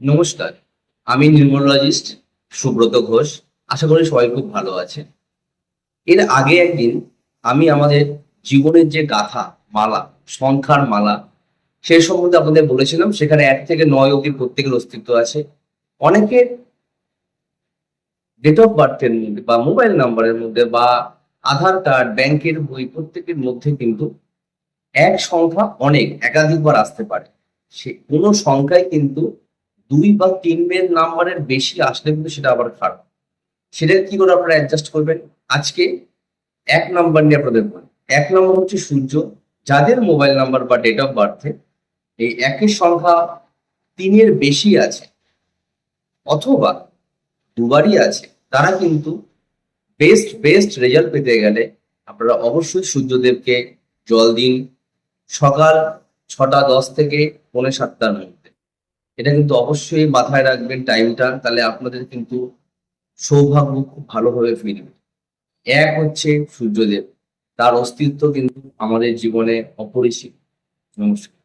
নমস্কার, আমি নিউমোলজিস্ট সুব্রত ঘোষ। আশা করি সবাই খুব ভালো আছে এর আগে একদিন আমি আমাদের জীবনের যে গাথা, মালা, সংখ্যার মালা, সে সম্বন্ধে আপনাদের বলেছিলাম, সেখানে এক থেকে নয় অব্দি প্রত্যেকের অস্তিত্ব আছে। অনেকের ডেট অফ বার্থের মধ্যে বা মোবাইল নাম্বারের মধ্যে বা আধার কার্ড, ব্যাংকের বই, প্রত্যেকের মধ্যে কিন্তু এক সংখ্যা অনেক, একাধিকবার আসতে পারে। সে কোনো সংখ্যায় কিন্তু দুই বা তিনের নাম্বারের বেশি আসলে কিন্তু সেটা আবার খারাপ। সেটা কি করে আপনারা অ্যাডজাস্ট করবেন? আজকে এক নাম্বার নিয়ে আপনাদের বলি। এক নম্বর হচ্ছে সূর্য, যাদের মোবাইল নাম্বার বা ডেট অফ বার্থে এই একের সংখ্যা তিনের বেশি আছে, অথবা দুবারই আছে, তারা কিন্তু বেস্ট বেস্ট রেজাল্ট পেতে গেলে আপনারা অবশ্যই সূর্যদেবকে জল দিন। সকাল ছটা দশ থেকে পৌনে সাতটার মধ্যে এটা কিন্তু অবশ্যই মাথায় রাখবেন টাইমটা তাহলে আপনাদের কিন্তু সৌভাগ্য খুব ভালোভাবে ফিরবে এক হচ্ছে সূর্যদেব, তার অস্তিত্ব কিন্তু আমাদের জীবনে অপরিসীম। নমস্কার।